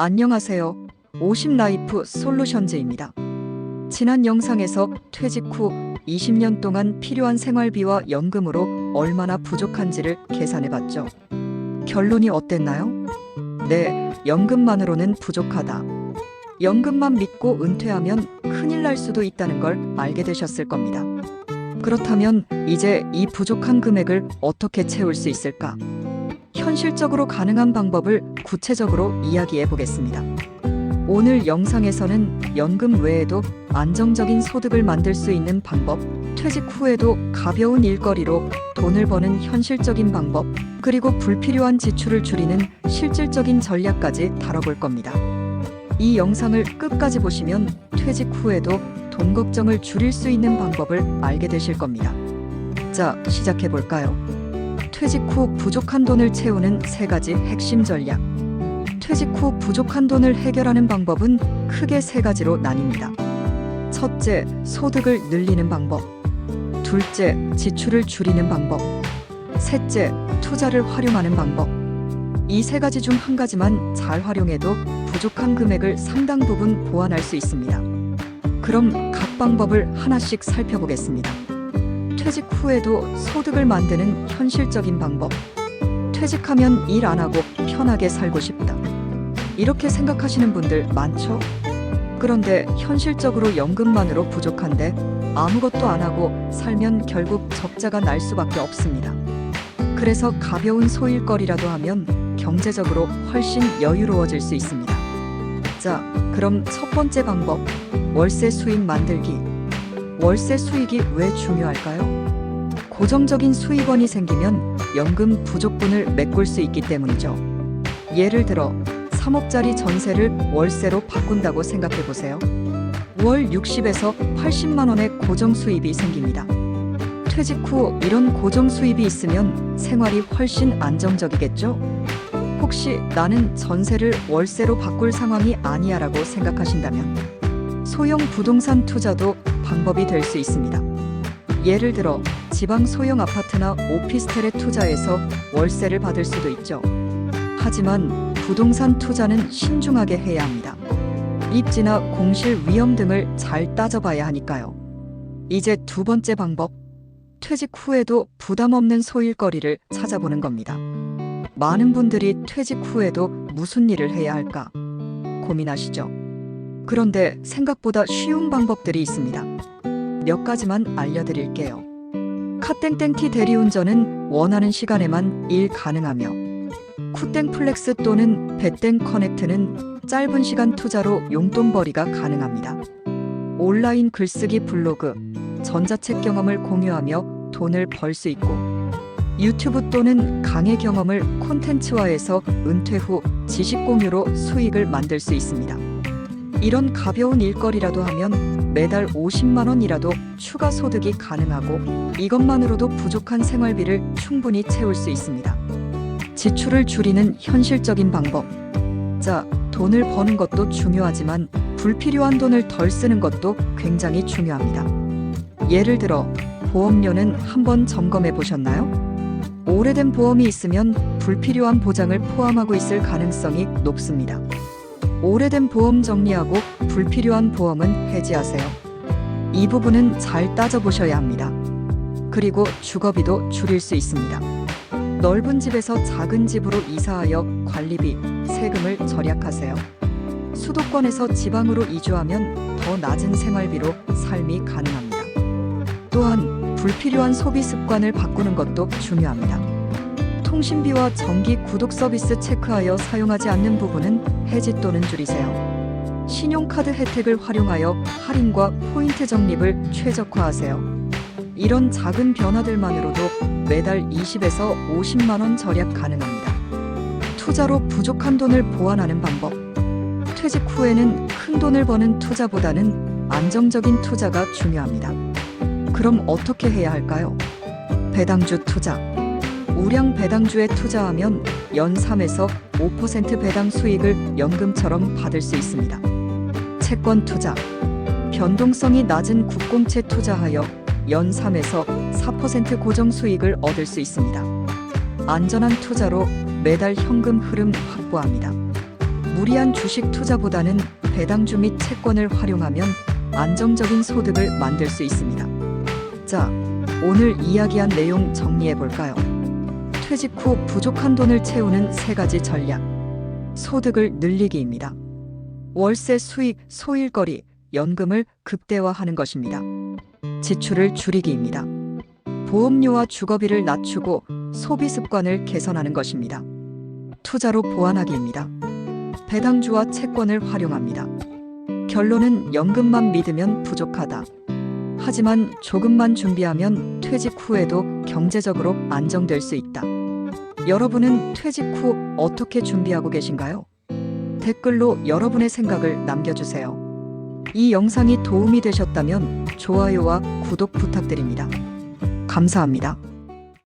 안녕하세요. 50라이프 솔루션즈입니다. 지난 영상에서 퇴직 후 20년 동안 필요한 생활비와 연금으로 얼마나 부족한지를 계산해 봤죠. 결론이 어땠나요? 네, 연금만으로는 부족하다. 연금만 믿고 은퇴하면 큰일 날 수도 있다는 걸 알게 되셨을 겁니다. 그렇다면 이제 이 부족한 금액을 어떻게 채울 수 있을까? 현실적으로 가능한 방법을 구체적으로 이야기해 보겠습니다. 오늘 영상에서는 연금 외에도 안정적인 소득을 만들 수 있는 방법, 퇴직 후에도 가벼운 일거리로 돈을 버는 현실적인 방법, 그리고 불필요한 지출을 줄이는 실질적인 전략까지 다뤄볼 겁니다. 이 영상을 끝까지 보시면 퇴직 후에도 돈 걱정을 줄일 수 있는 방법을 알게 되실 겁니다. 자, 시작해 볼까요? 퇴직 후 부족한 돈을 채우는 세 가지 핵심 전략. 퇴직 후 부족한 돈을 해결하는 방법은 크게 세 가지로 나뉩니다. 첫째, 소득을 늘리는 방법. 둘째, 지출을 줄이는 방법. 셋째, 투자를 활용하는 방법. 이 세 가지 중 한 가지만 잘 활용해도 부족한 금액을 상당 부분 보완할 수 있습니다. 그럼 각 방법을 하나씩 살펴보겠습니다. 퇴직 후에도 소득을 만드는 현실적인 방법. 퇴직하면 일 안 하고 편하게 살고 싶다. 이렇게 생각하시는 분들 많죠? 그런데 현실적으로 연금만으로 부족한데 아무것도 안 하고 살면 결국 적자가 날 수밖에 없습니다. 그래서 가벼운 소일거리라도 하면 경제적으로 훨씬 여유로워질 수 있습니다. 자, 그럼 첫 번째 방법, 월세 수익 만들기. 월세 수익이 왜 중요할까요? 고정적인 수입원이 생기면 연금 부족분을 메꿀 수 있기 때문이죠. 예를 들어 3억짜리 전세를 월세로 바꾼다고 생각해 보세요. 월 60에서 80만 원의 고정 수입이 생깁니다. 퇴직 후 이런 고정 수입이 있으면 생활이 훨씬 안정적이겠죠? 혹시 나는 전세를 월세로 바꿀 상황이 아니야라고 생각하신다면 소형 부동산 투자도 방법이 될 수 있습니다. 예를 들어 지방 소형 아파트나 오피스텔에 투자해서 월세를 받을 수도 있죠. 하지만 부동산 투자는 신중하게 해야 합니다. 입지나 공실 위험 등을 잘 따져봐야 하니까요. 이제 두 번째 방법. 퇴직 후에도 부담 없는 소일거리를 찾아보는 겁니다. 많은 분들이 퇴직 후에도 무슨 일을 해야 할까 고민하시죠. 그런데 생각보다 쉬운 방법들이 있습니다. 몇 가지만 알려드릴게요. 카땡땡티 대리운전은 원하는 시간에만 일 가능하며 쿠땡 플렉스 또는 배땡 커넥트는 짧은 시간 투자로 용돈벌이가 가능합니다. 온라인 글쓰기 블로그, 전자책 경험을 공유하며 돈을 벌 수 있고 유튜브 또는 강의 경험을 콘텐츠화해서 은퇴 후 지식 공유로 수익을 만들 수 있습니다. 이런 가벼운 일거리라도 하면 매달 50만 원이라도 추가 소득이 가능하고 이것만으로도 부족한 생활비를 충분히 채울 수 있습니다. 지출을 줄이는 현실적인 방법. 자, 돈을 버는 것도 중요하지만 불필요한 돈을 덜 쓰는 것도 굉장히 중요합니다. 예를 들어 보험료는 한번 점검해 보셨나요? 오래된 보험이 있으면 불필요한 보장을 포함하고 있을 가능성이 높습니다. 오래된 보험 정리하고 불필요한 보험은 해지하세요. 이 부분은 잘 따져보셔야 합니다. 그리고 주거비도 줄일 수 있습니다. 넓은 집에서 작은 집으로 이사하여 관리비, 세금을 절약하세요. 수도권에서 지방으로 이주하면 더 낮은 생활비로 삶이 가능합니다. 또한 불필요한 소비 습관을 바꾸는 것도 중요합니다. 통신비와 전기 구독 서비스 체크하여 사용하지 않는 부분은 해지 또는 줄이세요. 신용카드 혜택을 활용하여 할인과 포인트 적립을 최적화하세요. 이런 작은 변화들만으로도 매달 20에서 50만 원 절약 가능합니다. 투자로 부족한 돈을 보완하는 방법. 퇴직 후에는 큰 돈을 버는 투자보다는 안정적인 투자가 중요합니다. 그럼 어떻게 해야 할까요? 배당주 투자. 우량 배당주에 투자하면 연 3에서 5% 배당 수익을 연금처럼 받을 수 있습니다. 채권 투자. 변동성이 낮은 국공채 투자하여 연 3에서 4% 고정 수익을 얻을 수 있습니다. 안전한 투자로 매달 현금 흐름 확보합니다. 무리한 주식 투자보다는 배당주 및 채권을 활용하면 안정적인 소득을 만들 수 있습니다. 자, 오늘 이야기한 내용 정리해 볼까요? 퇴직 후 부족한 돈을 채우는 세 가지 전략. 소득을 늘리기입니다. 월세 수익, 소일거리, 연금을 극대화하는 것입니다. 지출을 줄이기입니다. 보험료와 주거비를 낮추고 소비 습관을 개선하는 것입니다. 투자로 보완하기입니다. 배당주와 채권을 활용합니다. 결론은 연금만 믿으면 부족하다. 하지만 조금만 준비하면 퇴직 후에도 경제적으로 안정될 수 있다. 여러분은 퇴직 후 어떻게 준비하고 계신가요? 댓글로 여러분의 생각을 남겨주세요. 이 영상이 도움이 되셨다면 좋아요와 구독 부탁드립니다. 감사합니다.